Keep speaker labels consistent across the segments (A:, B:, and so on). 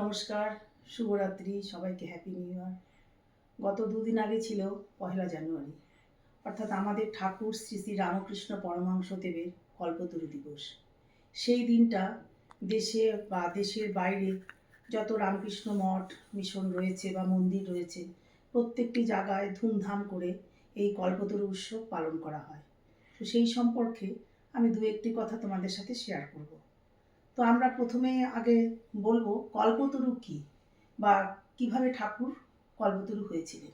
A: নমস্কার, শুভরাত্রি, সবাইকে হ্যাপি নিউ ইয়ার গত দুদিন আগে ছিল পহেলা জানুয়ারি। অর্থাৎ আমাদের ঠাকুর শ্রী শ্রী রামকৃষ্ণ পরমহংস দেবের কল্পতরু দিবস। সেই দিনটা দেশে বা দেশের বাইরে যত রামকৃষ্ণ মঠ, মিশন রয়েছে বা মন্দির রয়েছে, প্রত্যেকটি জায়গায় ধুমধাম করে এই কল্পতরু উৎসব পালন করা হয়। তো সেই সম্পর্কে আমি দু একটি কথা তোমাদের সাথে শেয়ার করব। তো আমরা প্রথমে আগে বলব কল্পতরু কি বা কীভাবে ঠাকুর কল্পতরু হয়েছিলেন?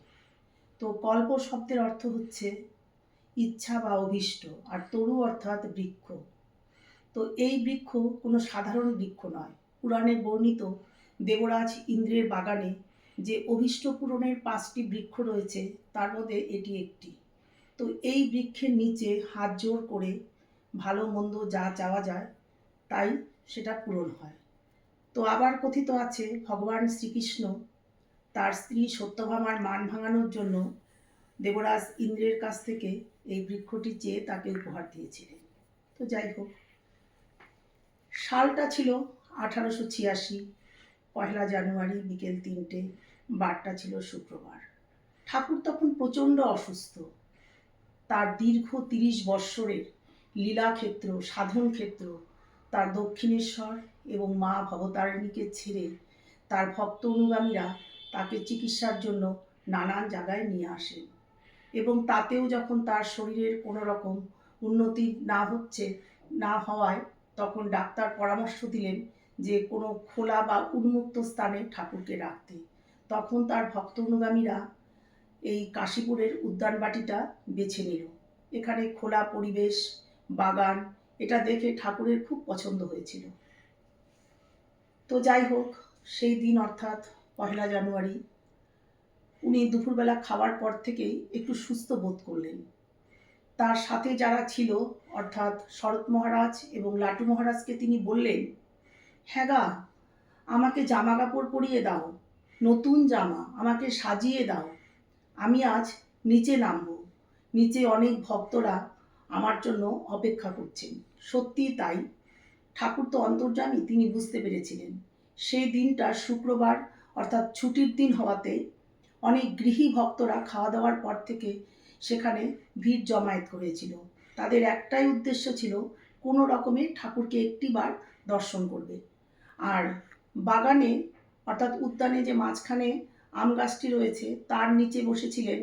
A: তো কল্প শব্দের অর্থ হচ্ছে ইচ্ছা বা অভীষ্ট, আর তরু অর্থাৎ বৃক্ষ। তো এই বৃক্ষ কোনো সাধারণ বৃক্ষ নয়। পুরাণে বর্ণিত দেবরাজ ইন্দ্রের বাগানে যে অভীষ্ট পূরণের পাঁচটি বৃক্ষ রয়েছে, তার মধ্যে এটি একটি। তো এই বৃক্ষের নিচে হাত জোর করে ভালো মন্দ যা চাওয়া যায়, তাই সেটা পূরণ হয়। তো আবার কথিত আছে, ভগবান শ্রীকৃষ্ণ তার স্ত্রী সত্যভামার মান ভাঙানোর জন্য দেবরাজ ইন্দ্রের কাছ থেকে এই বৃক্ষটি চেয়ে তাকে উপহার দিয়েছিলেন। তো যাই হোক, সালটা ছিল আঠারোশো ছিয়াশি পয়লা জানুয়ারি বিকেল তিনটে, বারটা ছিল শুক্রবার। ঠাকুর তখন প্রচণ্ড অসুস্থ। তার দীর্ঘ তিরিশ বৎসরের লীলাক্ষেত্র সাধন ক্ষেত্র তার দক্ষিণেশ্বর এবং মা ভবতারিণীকে ছেড়ে তার ভক্ত অনুগামীরা তাকে চিকিৎসার জন্য নানান জায়গায় নিয়ে আসেন এবং তাতেও যখন তার শরীরের কোনো রকম উন্নতি না হচ্ছে, না হওয়ায় তখন ডাক্তার পরামর্শ দিলেন যে কোনো খোলা বা উন্মুক্ত স্থানে ঠাকুরকে রাখতে। তখন তার ভক্ত অনুগামীরা এই কাশীপুরের উদ্যানবাটিটা বেছে নিল। এখানে খোলা পরিবেশ, বাগান এটা দেখে ঠাকুরের খুব পছন্দ হয়েছিল। তো যাই হোক, সেই দিন অর্থাৎ পয়লা জানুয়ারি, উনি দুপুরবেলা খাওয়ার পর থেকেই একটু সুস্থ বোধ করলেন। তার সাথে যারা ছিল, অর্থাৎ শরৎ মহারাজ এবং লাটু মহারাজকে তিনি বললেন হ্যাঁ আমাকে জামা কাপড় পরিয়ে দাও, নতুন জামা আমাকে সাজিয়ে দাও, আমি আজ নিচে নামবো। নিচে অনেক ভক্তরা আমার জন্য অপেক্ষা করছেন। সত্যি তাই? ঠাকুর তো অন্তর্যামী, তিনি বুঝতে পেরেছিলেন। সেই দিনটা শুক্রবার, অর্থাৎ ছুটির দিন হওয়াতে অনেক গৃহী ভক্তরা খাওয়া দাওয়ার পর থেকে সেখানে ভিড় জমায়েত করেছিল। তাদের একটাই উদ্দেশ্য ছিল কোনো রকমে ঠাকুরকে একটিবার দর্শন করবে। আর বাগানে, অর্থাৎ উদ্যানে যে মাঝখানে আম গাছটি রয়েছে, তার নিচে বসেছিলেন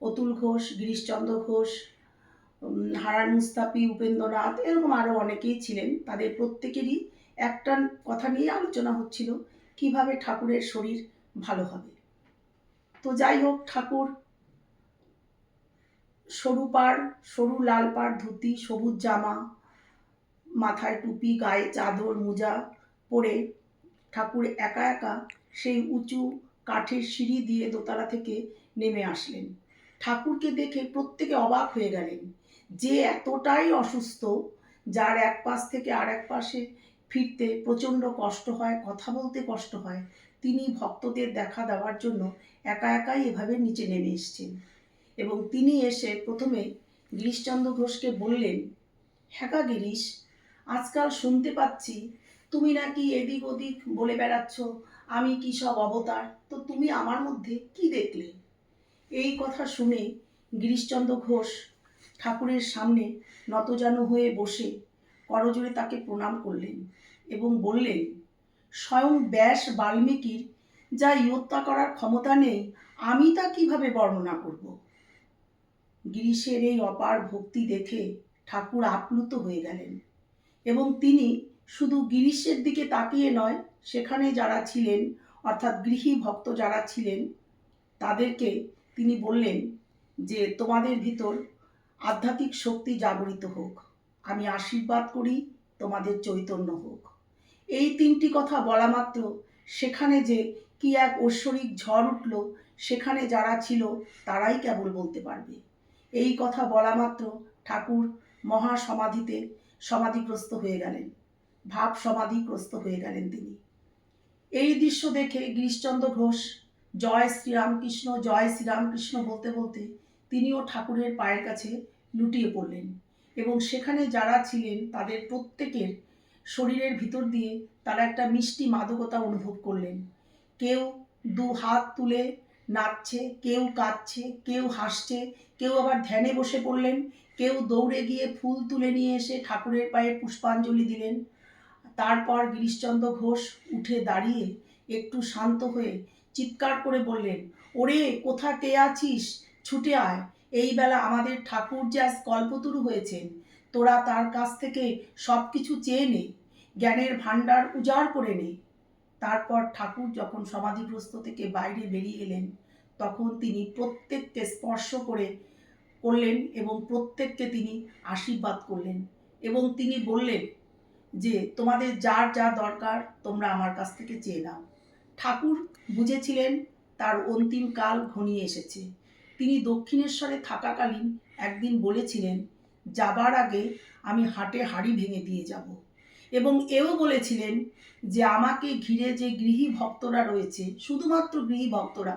A: অতুল ঘোষ, গিরিশচন্দ্র ঘোষ হারান মুস্তাফি, উপেন্দ্রনাথ এরকম আরও অনেকেই ছিলেন। তাদের প্রত্যেকেরই একটা কথা নিয়ে আলোচনা হচ্ছিল, কীভাবে ঠাকুরের শরীর ভালো হবে। তো যাই হোক, ঠাকুর সরু পাড়, সরু লাল পাড়, ধুতি, সবুজ জামা, মাথায় টুপি, গায়ে চাদর, মোজা পরে ঠাকুর একা একা সেই উঁচু কাঠের সিঁড়ি দিয়ে দোতলা থেকে নেমে আসলেন। ঠাকুরকে দেখে প্রত্যেকে অবাক হয়ে গেলেন। যে এতটাই অসুস্থ, যার এক পাশ থেকে আর এক পাশে ফিরতে প্রচণ্ড কষ্ট হয়, কথা বলতে কষ্ট হয়, তিনি ভক্তদের দেখা দেওয়ার জন্য একা একাই এভাবে নিচে নেমে এসছেন। এবং তিনি এসে প্রথমে গিরিশচন্দ্র ঘোষকে বললেন হ্যাঁ গিরিশ, আজকাল শুনতে পাচ্ছি তুমি নাকি এদিক ওদিক বলে বেড়াচ্ছ, আমি কি সব অবতার? তো তুমি আমার মধ্যে কি দেখলে? এই কথা শুনে গিরিশচন্দ্র ঘোষ ঠাকুরের সামনে নতজানু হয়ে বসে করজোড়ে তাকে প্রণাম করলেন এবং বললেন, স্বয়ং ব্যাস বাল্মীকির যা ইয়ত্তা করার ক্ষমতা নেই, আমি তা কীভাবে বর্ণনা করব? গিরিশের এই অপার ভক্তি দেখে ঠাকুর আপ্লুত হয়ে গেলেন এবং তিনি শুধু গিরিশের দিকে তাকিয়ে নয়, সেখানে যারা ছিলেন, অর্থাৎ গৃহী ভক্ত যারা ছিলেন, তাদেরকে তিনি বললেন যে, তোমাদের ভিতর আধ্যাত্মিক শক্তি জাগরিত হোক। আমি আশীর্বাদ করি তোমাদের চৈতন্য হোক। এই তিনটি কথা বলা মাত্র সেখানে যে কি এক ঐশ্বরিক ঝড় উঠল, সেখানে যারা ছিল তারাই কেবল বলতে পারবে। এই কথা বলা মাত্র ঠাকুর মহা সমাধিতে সমাধিগ্রস্ত হয়ে গেলেন। ভাব সমাধিগ্রস্ত হয়ে গেলেন তিনি। এই দৃশ্য দেখে গিরিশচন্দ্র ঘোষ, জয় শ্রীরামকৃষ্ণ জয় শ্রীরামকৃষ্ণ বলতে বলতে তিনিও ঠাকুরের পায়ের কাছে লুটিয়ে পড়লেন এবং সেখানে যারা ছিলেন তাদের প্রত্যেকের শরীরের ভিতর দিয়ে তারা একটা মিষ্টি মাদকতা অনুভব করলেন। কেউ দু হাত তুলে নাচছে, কেউ কাঁদছে, কেউ হাসছে, কেউ আবার ধ্যানে বসে পড়লেন, কেউ দৌড়ে গিয়ে ফুল তুলে নিয়ে এসে ঠাকুরের পায়ে পুষ্পাঞ্জলি দিলেন। তারপর গিরিশচন্দ্র ঘোষ উঠে দাঁড়িয়ে একটু শান্ত হয়ে চিৎকার করে বললেন, ওরে, কোথা কে আছিস? ছুটে আয়। এই বেলা আমাদের ঠাকুর যে আজ কল্পতরু হয়েছেন, তোরা তার কাছ থেকে সব কিছু চেয়ে নে, জ্ঞানের ভাণ্ডার উজাড় করে নে। তারপর ঠাকুর যখন সমাধিগ্রস্ত থেকে বাইরে বেরিয়ে এলেন, তখন তিনি প্রত্যেককে স্পর্শ করে করলেন এবং প্রত্যেককে তিনি আশীর্বাদ করলেন এবং তিনি বললেন যে, তোমাদের যার যা দরকার তোমরা আমার কাছ থেকে চেয়ে নাও। ঠাকুর বুঝেছিলেন তার অন্তিম কাল ঘনিয়ে এসেছে। তিনি দক্ষিণেশ্বরে থাকাকালীন একদিন বলেছিলেন, যাবার আগে আমি হাটে হাড়ি ভেঙে দিয়ে যাব। এবং এও বলেছিলেন যে, আমাকে ঘিরে যে গৃহী ভক্তরা রয়েছে, শুধুমাত্র গৃহী ভক্তরা,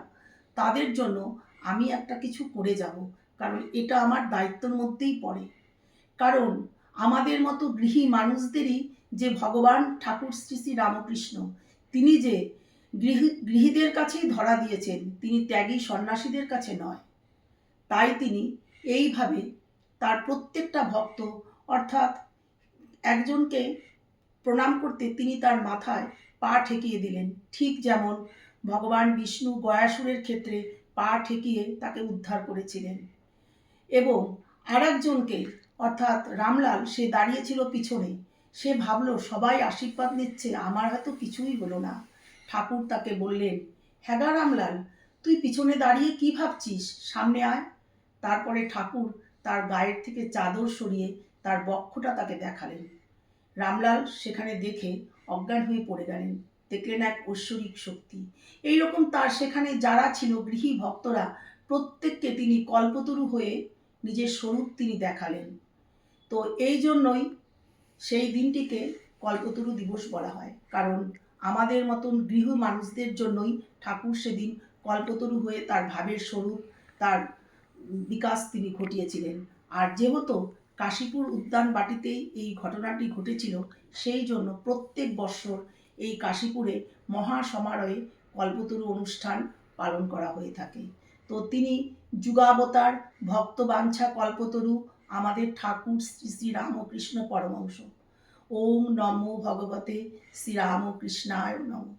A: তাদের জন্য আমি একটা কিছু করে যাব, কারণ এটা আমার দায়িত্বের মধ্যেই পড়ে। কারণ আমাদের মতো গৃহী মানুষদেরই যে ভগবান ঠাকুর শ্রী শ্রী রামকৃষ্ণ, তিনি যে গৃহী, গৃহীদের কাছেই ধরা দিয়েছেন, তিনি ত্যাগী সন্ন্যাসীদের কাছে নয়। তাই তিনি এইভাবে তার প্রত্যেকটা ভক্ত, অর্থাৎ একজনকে প্রণাম করতে তিনি তার মাথায় পা ঠেকিয়ে দিলেন। ঠিক যেমন ভগবান বিষ্ণু গয়াসুরের ক্ষেত্রে পা ঠেকিয়ে তাকে উদ্ধার করেছিলেন। এবং আর একজনকে অর্থাৎ রামলাল, সে দাঁড়িয়েছিল পিছনে। সে ভাবলো, সবাই আশীর্বাদ নিচ্ছে, আমার হয়তো কিছুই হলো না। ঠাকুর তাকে বললেন হ্যাগা রামলাল, তুই পিছনে দাঁড়িয়ে কি ভাবছিস? সামনে আয়। তারপরে ঠাকুর তার গায়ের থেকে চাদর সরিয়ে তার বক্ষটা তাকে দেখালেন। রামলাল সেখানে দেখে অজ্ঞান হয়ে পড়ে গেলেন। দেখলেন এক ঐশ্বরিক শক্তি। এই রকম তার সেখানে যারা ছিল গৃহী ভক্তরা, প্রত্যেককে তিনি কল্পতরু হয়ে নিজের স্বরূপ তিনি দেখালেন। তো এই জন্যই সেই দিনটিকে কল্পতরু দিবস বলা হয়। কারণ আমাদের মতন গৃহ মানুষদের জন্যই ঠাকুর সেদিন কল্পতরু হয়ে তার ভাবের স্বরূপ, তার বিকাশ তিনি ঘটিয়েছিলেন। আর যেহেতু কাশীপুর উদ্যান বাটিতেই এই ঘটনাটি ঘটেছিল, সেই জন্য প্রত্যেক বৎসর এই কাশীপুরে মহা সমারোহে কল্পতরু অনুষ্ঠান পালন করা হয়ে থাকে। তো তিনি যুগাবতার, ভক্তবাঞ্ছা কল্পতরু, আমাদের ঠাকুর শ্রী শ্রী রামকৃষ্ণ পরমংশ ওম নমো ভগবতে শ্রীরামকৃষ্ণায় নমঃ।